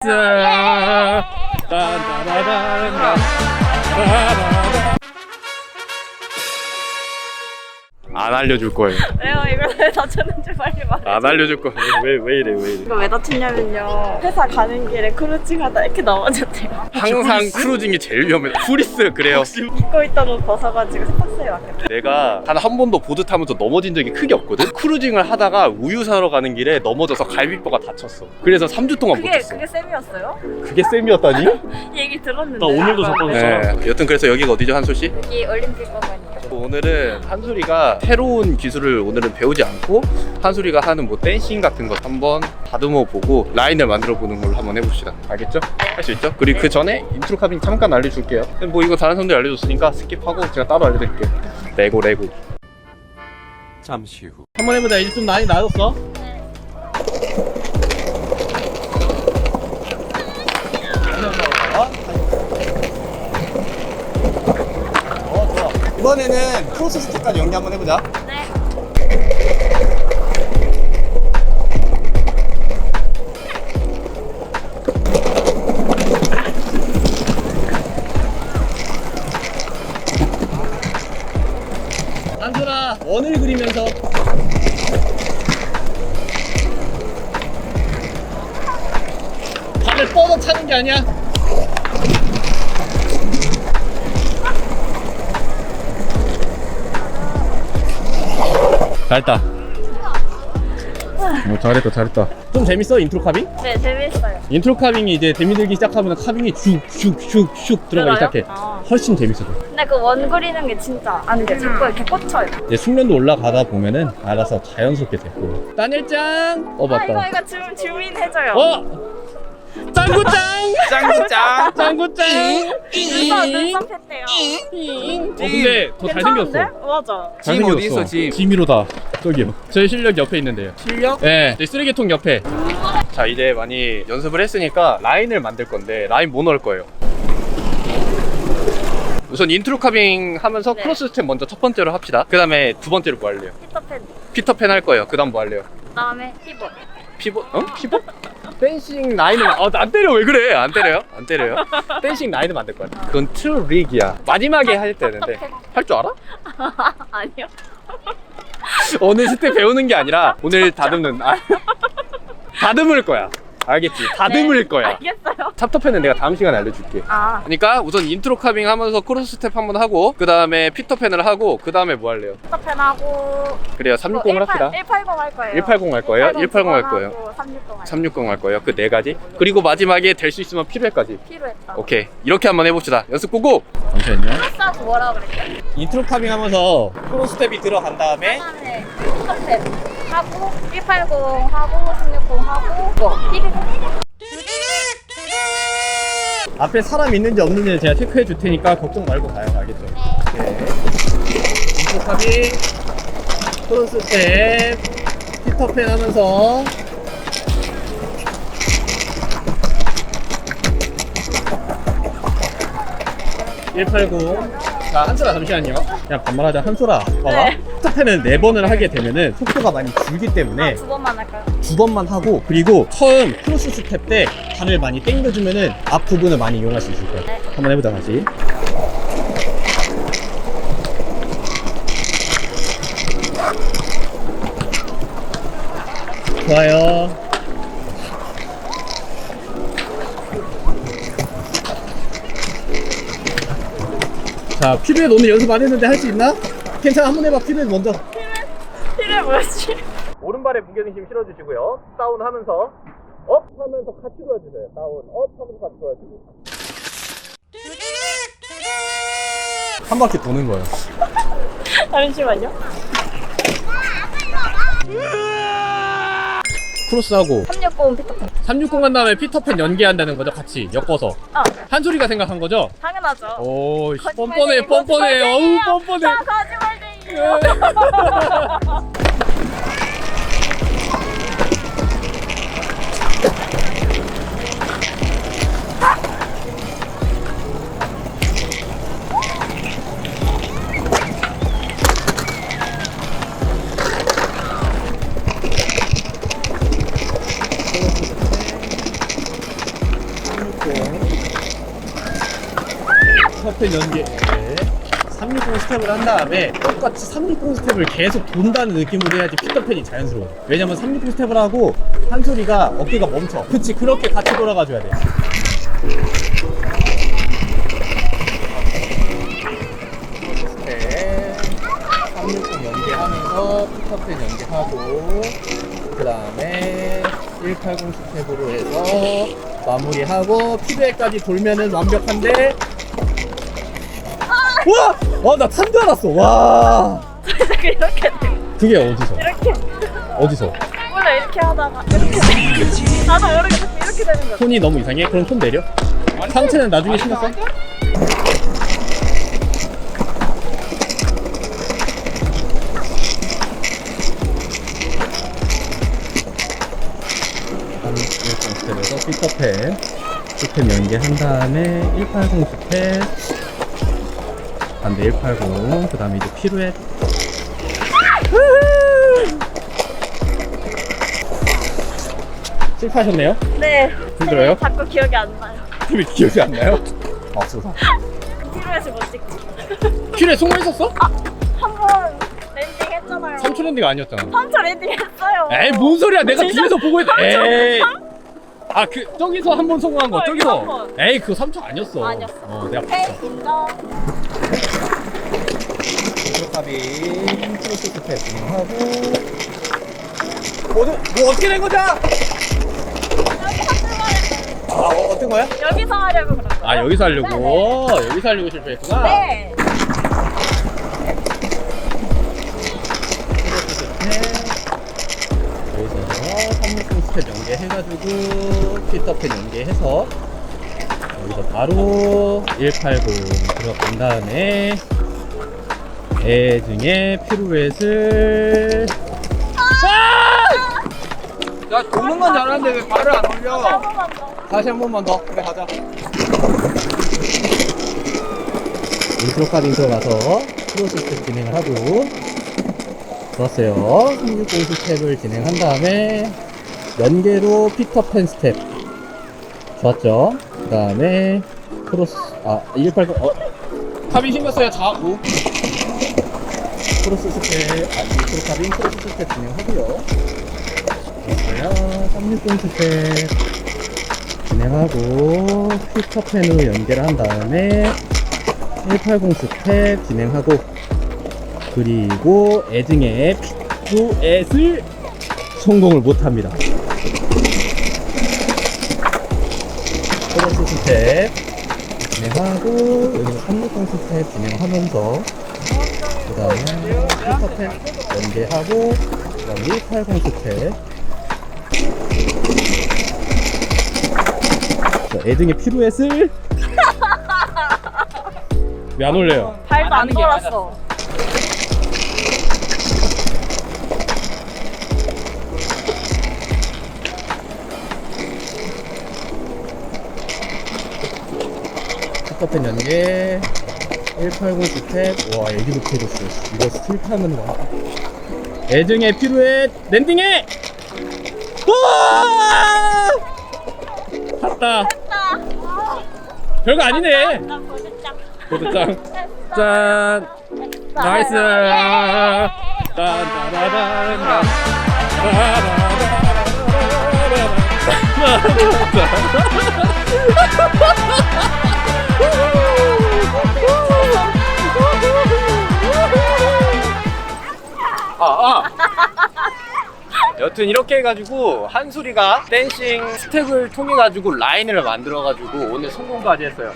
안 알려줄 거예요. 왜요? 이걸 왜 다쳤는지 빨리 말해. 안 알려줄 거예요. 왜, 왜 이래, 왜 이래. 이거 왜 다쳤냐면요. 회사 가는 길에 크루징 하다 이렇게 넘어졌대요. 항상 크루징이 제일 위험해. 후리스 그래요. 입고 있던 옷 벗어가지고 세탁소에 왔겠다. 내가 단 한 번도 보드 타면서 넘어진 적이 크게 없거든. 크루징을 하다가 우유 사러 가는 길에 넘어져서 갈비뼈가 다쳤어. 그래서 3주 동안 그게 못했어. 그게 쌤이었어요? 그게 쌤이었다니? 이 얘기 들었는데. 나 오늘도 아, 잠깐 맞네. 네. 여튼 그래서 여기가 어디죠, 한솔 씨? 여기 올림픽 공원이요. 오늘은 한솔이가 새로운 기술을 오늘은 배우지 않고 한솔이가 하는 뭐 댄싱 같은 거 한번 다듬어 보고 라인을 만들어 보는 걸로 한번 해봅시다. 알겠죠? 할 수 있죠? 그리고 그 전에 인트로 카빙 잠깐 알려줄게요. 뭐 이거 다른 사람들이 알려줬으니까 스킵하고 제가 따로 알려드릴게요. 레고 레고. 잠시 후. 한 번 해보자. 이제 좀 많이 나아졌어. 어, 크로스 스텝까지 연기 한번 해보자. 네. 한솔아, 원을 그리면서. 발을 뻗어 차는 게 아니야. 잘했다. 오, 잘했다, 잘했다. 좀 재밌어, 인트로 카빙? 네, 재밌어요. 인트로 카빙이 이제 재미들기 시작하면 카빙이 슉슉슉슉 들어가기? 시작해. 아. 훨씬 재밌어져. 근데 그 원 그리는 게 진짜 안 돼. 자꾸 이렇게 꽂혀요. 이제 숙련도 올라가다 보면은 알아서 자연스럽게 됐고. 딴 일장! 어, 아, 이거, 맞다. 이거 주, 주민 해줘요. 어! 짱구짱! 짱짱. 짱구짱! 눈썹, 눈썹 했대요. 어, 근데 더 괜찮은데? 잘생겼어. 맞아. 짐 어디 있어, 짐? 짐이로다. 저기요. 저희 실력 옆에 있는데요. 실력? 네, 네, 쓰레기통 옆에. 자, 이제 많이 연습을 했으니까 라인을 만들 건데 라인 뭐 넣을 거예요? 우선 인트로 카빙 하면서 네. 크로스 스텝 먼저 첫 번째로 합시다. 그 다음에 두 번째로 뭐 할래요? 피터팬. 피터팬 할 거예요. 그 다음 뭐 할래요? 그다음에 피벗. 피벗? 어? 피벗? 댄싱 라인을 어, 안 때려. 왜 그래? 안 때려요? 안 때려요? 댄싱 라인을 만들 거야 그건 트릭이야. 마지막에 할 때는데. 할 줄 알아? 아니요. 오늘 스텝 배우는 게 아니라 오늘 다듬는 아, 다듬을 거야 알겠지 다듬을 거야 알겠어요. 찹터팬은 내가 다음 시간에 알려줄게 아, 그러니까 우선 인트로 카빙 하면서 크로스 스텝 한번 하고 그 다음에 피터팬을 하고 그 다음에 뭐 할래요? 피터팬하고. 그래요 360을 합시다 180 할 거예요. 180 할 거예요? 180할 거예요. 360할360 할 거예요 그 네 가지 그리고 마지막에 될 수 있으면 필요까지 필요했다. 오케이 이렇게 한번 해봅시다 연습 보고 잠시만요 플러스하고 뭐라 그랬죠? 인트로 카빙 하면서 프로 스텝이 들어간 다음에 하 피터팬 하고 180 하고 360 하고 뭐 120. 앞에 사람 있는지 없는지 제가 체크해 줄 테니까 걱정 말고 가요. 알겠죠? 네. 인트로 카빙 프로 스텝 피터팬 하면서. (180) 자 한솔아 잠시만요. 그냥 반말하자. 한솔아 봐봐. 네. 피터팬은 네번을 하게 되면은 속도가 많이 줄기 때문에 두 번만 할까요? 두 번만 하고 그리고 처음 크로스 스텝 때 발을 많이 당겨주면은 앞 부분을 많이 이용할 수 있을 거야. 네. 한번 해보자 다시. 좋아요. 자, 피루엣 오늘 연습 안 했는데 할 수 있나? 괜찮아, 한 번 해봐. 피루엣 먼저. 필요해 뭐였지? 오른발에 무게중심 실어주시고요. 다운 하면서 업 하면서 같이 도와주세요. 다운 업 하면서 같이 도와주고. 한 바퀴 도는 거예요. 잠시만요. 크로스하고 360 피터팬. 360 간 다음에 피터팬 연계한다는 거죠. 같이 엮어서 어, 한 소리가 생각한 거죠. 당연하죠. 오 씨, 거짓말쟁이, 뻔뻔해 뻔뻔해 어우 뻔뻔해. 자, 거짓말쟁이요. 사태 연계 360 스텝을 한 다음에 똑같이 360 스텝을 계속 돈다는 느낌으로 해야지 피터팬이 자연스러워 왜냐면 360 스텝을 하고 한 소리가 어깨가 멈춰. 그치 그렇게 같이 돌아가줘야 돼. 스텝 360 연계하면서 피터팬 연계하고 그 다음에 180 스텝으로 해서 마무리하고 피드에까지 돌면은 완벽한데? 와! 와, 나 탄 줄 알았어. 와. 이렇게 이렇게 그게 어디서? 이렇게 어디서? 원래 이렇게 하다가 이렇게 나도 모르게 자꾸 이렇게 되는 거야. 톤이 너무 이상해? 그럼 톤 내려. 상체는 나중에 신경 써? 스텝에서 피터팬 스텝 연계한 다음에 180 스텝 반대 180 그 다음에 이제 피루엣 실패하셨네요? 네. 힘들어요? 자꾸 기억이 안 나요. 팀이 기억이 안 나요? 없어서 피로에서 못 찍지. 킬에 성공했었어? 한번 랜딩 했잖아요. 3초 랜딩 아니었잖아 3초 랜딩 했어요. 에이 뭔 소리야 내가 진짜? 뒤에서 보고 있 삼초? 에이 아 그 저기서 한 번 성공한 거 어, 저기서. 에이 그거 3초 아니었어 아니었어. 어 내가 봤어 인정. 크로스 스텝 진행하고 뭐, 뭐 어떻게 된 거냐? 아 어, 어떤 거야? 여기서 하려고 그런 거예요. 아 여기서 하려고 여기서 하려고 실패했구나 네. 여기서 360 스텝 연계해가지고 피터팬 연계해서 여기서 바로 180 들어간 다음에 애 중에 피루엣을. 야 도는 건 잘하는데 왜 발을 안 올려? 다시 한 번만 더. 그래 가자. 인트로 카빙 들어가서 크로스 스텝 진행을 하고. 좋았어요. 360 스텝을 진행한 다음에 연계로 피터팬 스텝. 좋았죠? 그 다음에 크로스 아 180, 어. 신경 써야 좌우 크로스 스텝 아 인트로 카빙 크로스 스텝 진행하고요. 좋았어요 360 스텝 진행하고 피터펜으로 연결을 한 다음에 180 스텝 진행하고 그리고 애증의 피투엣을 성공을 못합니다. 크로스 스텝 진행하고 여기서 360 스텝 진행하면서 그 다음에 피터펜 연계하고 그 다음에 180 스텝 자, 애증의 피루엣을 왜 안 올려요? 발도 안 돌았어. 스커펜 연계 180 스텝 와 애기도 피해줬어. 이거 스틸타면 와 애증의 피루엣 랜딩해 와! 갔다. 별거 아니네. 나 보셨죠? 보드짱 짠. 나이스. 짠짜라란 아, 아. 여튼 이렇게 해가지고 한소리가 댄싱 스텝을 통해 가지고 라인을 만들어 가지고 오늘 성공까지 했어요.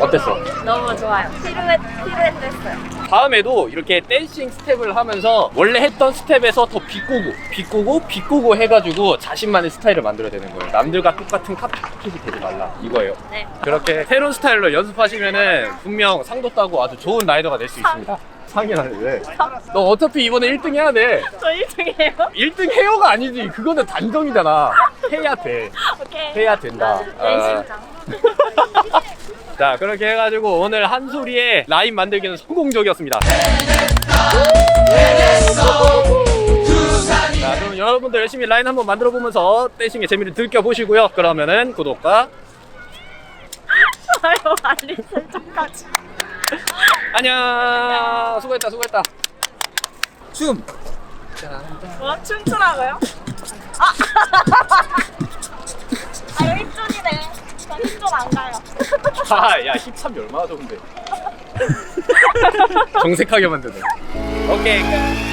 어땠어? 너무 좋아요. 피루엣 피루엣 했어요. 다음에도 이렇게 댄싱 스텝을 하면서 원래 했던 스텝에서 더 비꼬고 비꼬고 비꼬고 해가지고 자신만의 스타일을 만들어야 되는 거예요. 남들과 똑같은 카피캣이 되지 말라 이거예요. 네. 그렇게 새로운 스타일로 연습하시면은 분명 상도 따고 아주 좋은 라이더가 될 수 있습니다. 상이라는 왜? 너 어차피 이번에 1등 해야 돼. 저 1등이에요. 1등 해요가 아니지. 그거는 단정이잖아. 해야 돼. 오케이. 해야 된다. 아. 자, 그렇게 해가지고 오늘 한 소리의 라인 만들기는 성공적이었습니다. 자, 그럼 여러분들 열심히 라인 한번 만들어 보면서 댄싱의 재미를 느껴보시고요. 그러면은 구독과 좋아요 알림 설정까지. 안녕. 수고했다 수고했다. 춤. 뭐 춤추라고요? 아, 아 여기 힙존이네. 저 힙존 안 가요. 아 야 힙합이 얼마나 좋은데. 정색하게 만드네. 오케이 끝